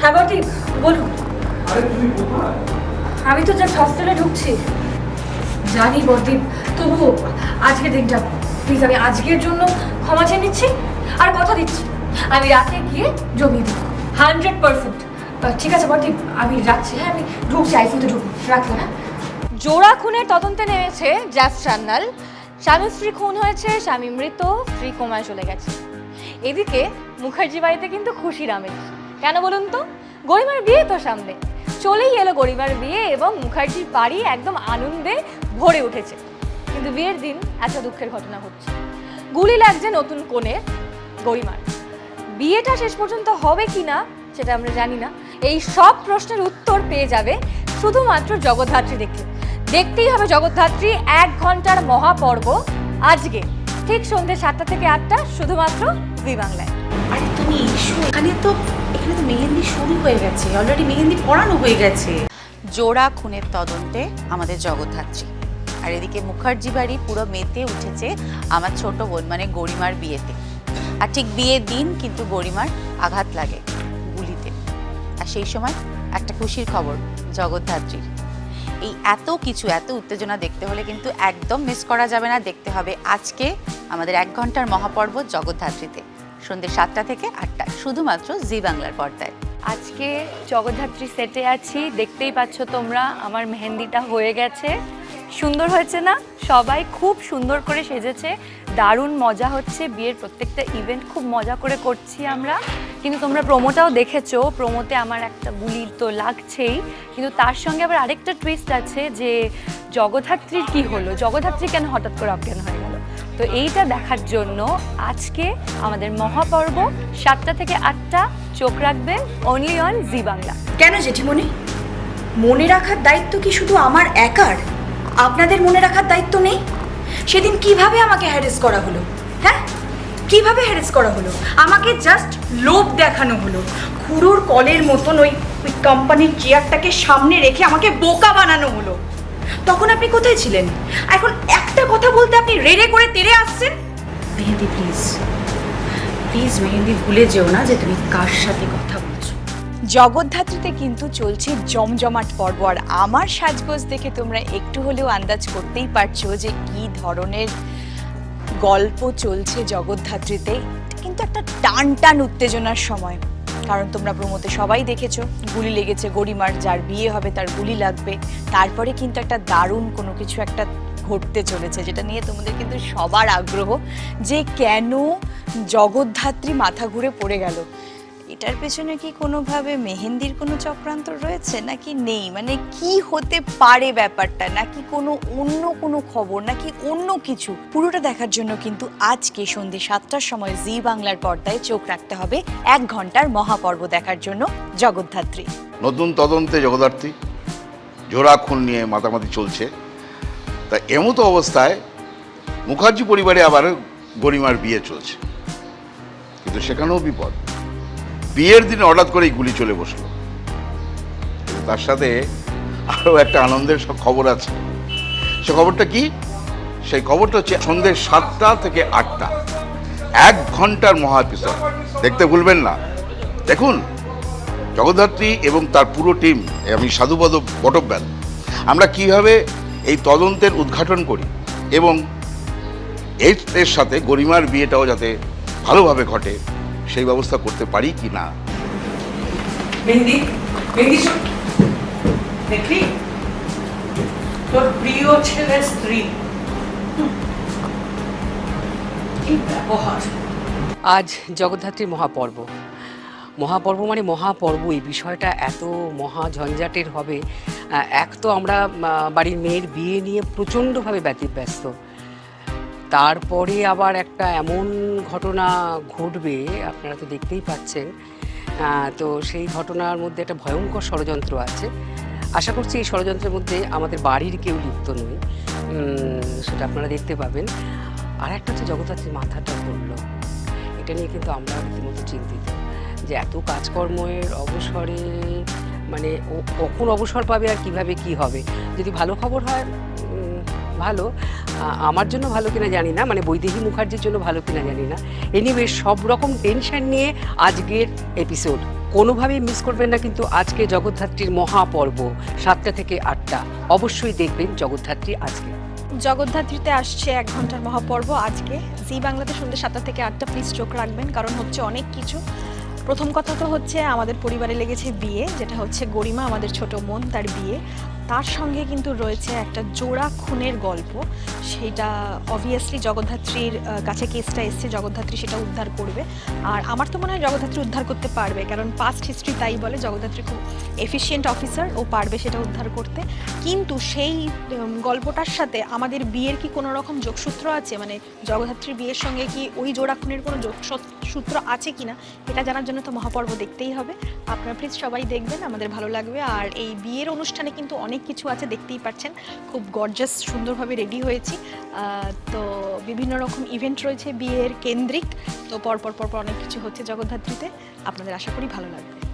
হ্যাঁ বটি বলুন। আমি তো জাস্ট হস্টেলে ঢুকছি। জানি বদ্বীপ তবু আজকে দিনটা প্লিজ আমি আজকের জন্য ক্ষমা চেয়ে নিচ্ছি আর কথা দিচ্ছি। আমি রাতে গিয়ে জমি দিই হান্ড্রেড পারসেন্ট। ঠিক আছে বদ্বীপ আমি রাখছি হ্যাঁ আমি ঢুকছি আইসিউতে ঢুকবো রাখব হ্যাঁ। জোড়া খুনের তদন্তে নেমেছে জ্যাস চান্নাল স্বামী স্ত্রী খুন হয়েছে স্বামী মৃত স্ত্রী কোমায় চলে গেছে। এদিকে মুখার্জি বাড়িতে কিন্তু খুশির আমেজ কেন বলুন তো? গরিমার বিয়ে তো সামনে। চলেই এলো গরিমার বিয়ে এবং মুখার্জির বাড়ি একদম আনন্দে ভরে উঠেছে। কিন্তু বিয়ের দিন এত দুঃখের ঘটনা ঘটছে গুলি লাগছে নতুন কোণের গরিমার। বিয়েটা শেষ পর্যন্ত হবে কি না সেটা আমরা জানি না। এই সব প্রশ্নের উত্তর পেয়ে যাবে শুধুমাত্র জগদ্ধাত্রী দেখলে দেখতেই হবে জগদ্ধাত্রী এক ঘণ্টার মহাপর্ব আজকে। ঠিক সন্ধে সাতটা থেকে আটটা শুধুমাত্র জি বাংলায়। আরে তুমি এসো এখানে তো এখানে তো মেহেন্দি শুরু হয়ে গেছে অলরেডি মেহেন্দি পড়ানো হয়ে গেছে। জোড়া খুনের তদন্তে আমাদের জগদ্ধাত্রী। আর এদিকে মুখার্জি বাড়ি পুরো মেতে উঠেছে আমার ছোট বোন মানে গরিমার বিয়েতে। আর ঠিক বিয়ের দিন কিন্তু গরিমার আঘাত লাগে গুলিতে। আর সেই সময় একটা খুশির খবর জগদ্ধাত্রীর। এই এত কিছু এত উত্তেজনা দেখতে হলে কিন্তু একদম মিস করা যাবে না দেখতে হবে আজকে আমাদের এক ঘণ্টার মহাপর্ব জগদ্ধাত্রীতে। সন্ধ্যে সাতটা থেকে আটটা, শুধুমাত্র জি বাংলার পর্দায়। আজকে জগদ্ধাত্রী সেটে আছি, দেখতেই পাচ্ছ তোমরা, আমার মেহেন্দিটা হয়ে গেছে। সুন্দর হয়েছে না? সবাই খুব সুন্দর করে সেজেছে, দারুণ মজা হচ্ছে, বিয়ের প্রত্যেকটা ইভেন্ট খুব মজা করে করছি আমরা। কিন্তু তোমরা প্রোমোটাও দেখেছ, প্রোমোতে আমার একটা গুলি তো লাগছেই। কিন্তু তার সঙ্গে আবার আরেকটা টুইস্ট আছে যে, জগদ্ধাত্রীর কি হলো? জগদ্ধাত্রী কেন হঠাৎ করে অজ্ঞান হয়ে তো এইটা দেখার জন্য আজকে আমাদের মহাপর্ব সাতটা থেকে আটটা। চোখ রাখবেন অনলি অন জি বাংলা। কেন জেঠিমণি? মনে রাখার দায়িত্ব কি শুধু আমার একার? আপনাদের মনে রাখার দায়িত্ব নেই? সেদিন কীভাবে আমাকে হ্যারেস করা হলো? হ্যাঁ? কীভাবে হ্যারেস করা হলো? আমাকে জাস্ট লোভ দেখানো হলো। খুরুর কলের মতন ওই ওই কোম্পানির চেয়ারটাকে সামনে রেখে আমাকে বোকা বানানো হলো। তখন আপনি কোথায় ছিলেন? এখন একটা কথা বলতে আপনি রেড়ে করে তেড়ে আসছেন? মেহেন্দি প্লিজ প্লিজ মেহেন্দি, ভুলে যেও না যে তুমি কার সাথে কথা বলছো। জগদ্ধাত্রীতে কিন্তু চলছে জমজমাট পর্ব, আর আমার সাজগোজ দেখে তোমরা একটু হলেও আন্দাজ করতেই পারছ যে কি ধরনের গল্প চলছে জগদ্ধাত্রীতে। কিন্তু একটা টান টান উত্তেজনার সময়। কারণ তোমরা প্রমোতে সবাই দেখেছ। গুলি লেগেছে, গরিমার যার বিয়ে হবে তার গুলি লাগবে। তারপরে কিন্তু একটা দারুণ কোনো কিছু একটা ঘটতে চলেছে, যেটা নিয়ে তোমাদের কিন্তু সবার আগ্রহ যে কেন জগদ্ধাত্রী মাথা ঘুরে পড়ে গেল। এটার পেছনে কি কোনোভাবে মেহেন্দির কোনো চক্রান্ত রয়েছে? নাকি নেই? মানে কি হতে পারে ব্যাপারটা? নাকি কোনো অন্য কোনো খবর? নাকি অন্য কিছু? পুরোটা দেখার জন্য কিন্তু আজকে সন্ধ্যে সাতটার সময় জি বাংলার পর্দায় চোখ রাখতে হবে এক ঘণ্টার মহাপর্ব দেখার জন্য জগদ্ধাত্রী। নতুন তদন্তে জগদ্ধাত্রী, জোড়া খুন নিয়ে মাতামাতি চলছে। তা এমতো অবস্থায় মুখার্জি পরিবারে আবার গরিমার বিয়ে চলছে। কিন্তু সেখানেও বিপদ। বিয়ের দিনে হঠাৎ করেই গুলি চলে বসল। তার সাথে আরও একটা আনন্দের সব খবর আছে। সে খবরটা কি? সেই খবরটা হচ্ছে সন্ধ্যে সাতটা থেকে আটটা। এক ঘণ্টার মহা দেখতে ভুলবেন না। দেখুন, জগদ্ধাত্রী এবং তার পুরো টিম আমি সাধুপদ বটব্যাল, আমরা কীভাবে এই তদন্তের উদ্ঘাটন করি এবং এর সাথে গরিমার বিয়েটাও যাতে ভালোভাবে ঘটে সেই ব্যবস্থা করতে পারি কি না? মেহেন্দি মেহেন্দি শোন। দেখলি? তোর প্রিয় ছেলের স্ত্রী। আজ জগদ্ধাত্রীর মহাপর্ব। মহাপর্ব মানে মহাপর্ব। এই বিষয়টা এত মহা ঝঞ্ঝাটের হবে। এক তো আমরা বাড়ির মেয়ের বিয়ে নিয়ে প্রচণ্ডভাবে ব্যতিব্যস্ত। তারপরে আবার একটা এমন ঘটনা ঘটবে আপনারা তো দেখতেই পাচ্ছেন। তো সেই ঘটনার মধ্যে একটা ভয়ঙ্কর ষড়যন্ত্র আছে। আশা করছি এই ষড়যন্ত্রের মধ্যে আমাদের বাড়ির কেউ লিপ্ত উম, সেটা আপনারা দেখতে পাবেন। আর একটা হচ্ছে জগদ্ধাত্রীর মাথাটা ঘুরলো এটা নিয়ে কিন্তু আমরা রীতিমতো চিন্তিত। যে এত কাজকর্মের অবসরে মানে কখন অবসর পাবে আর কীভাবে কি হবে? যদি ভালো খবর হয় ভালো আমার জন্য ভালো কিনা জানি না মানে বৈদেহী মুখার্জির জন্য ভালো কিনা জানি না। এনিওয়ে সব রকম টেনশন নিয়ে আজকের এপিসোড কোনোভাবেই মিস করবেন না কিন্তু আজকে জগদ্ধাত্রীর মহাপর্ব, সাতটা থেকে আটটা। অবশ্যই দেখবেন জগদ্ধাত্রী আজকে। জগদ্ধাত্রীতে আসছে এক ঘণ্টার মহাপর্ব আজকে। জি বাংলাতে সন্ধ্যে সাতটা থেকে আটটা প্লিজ চোখ রাখবেন, কারণ হচ্ছে অনেক কিছু। প্রথম কথা তো হচ্ছে আমাদের পরিবারে লেগেছে বিয়ে, যেটা হচ্ছে গরিমা, আমাদের ছোট বোন, তার বিয়ে। তার সঙ্গে কিন্তু রয়েছে একটা জোড়া খুনের গল্প। সেটা অবভিয়াসলি জগদ্ধাত্রীর কাছে কেসটা এসছে, জগদ্ধাত্রী সেটা উদ্ধার করবে। আর আমার তো মনে হয় জগদ্ধাত্রী উদ্ধার করতে পারবে, কারণ পাস্ট হিস্ট্রি তাই বলে জগদ্ধাত্রী খুব এফিসিয়েন্ট অফিসার ও পারবে সেটা উদ্ধার করতে। কিন্তু সেই গল্পটার সাথে আমাদের বিয়ের কি কোনো রকম যোগসূত্র আছে? মানে জগদ্ধাত্রীর বিয়ের সঙ্গে কি ওই জোড়া খুনের কোনো যোগসূত্র আছে কি না এটা জানার জন্য তো মহাপর্ব দেখতেই হবে। আপনারা প্লিজ সবাই দেখবেন, আমাদের ভালো লাগবে। আর এই বিয়ের অনুষ্ঠানে কিন্তু অনেক কিছু আছে, দেখতেই পাচ্ছেন। খুব গর্জাস সুন্দরভাবে রেডি হয়েছি। তো বিভিন্ন রকম ইভেন্ট রয়েছে বিয়ের কেন্দ্রিক। তো পরপর পরপর অনেক কিছু হচ্ছে জগদ্ধাত্রীতে। আপনাদের আশা করি ভালো লাগবে।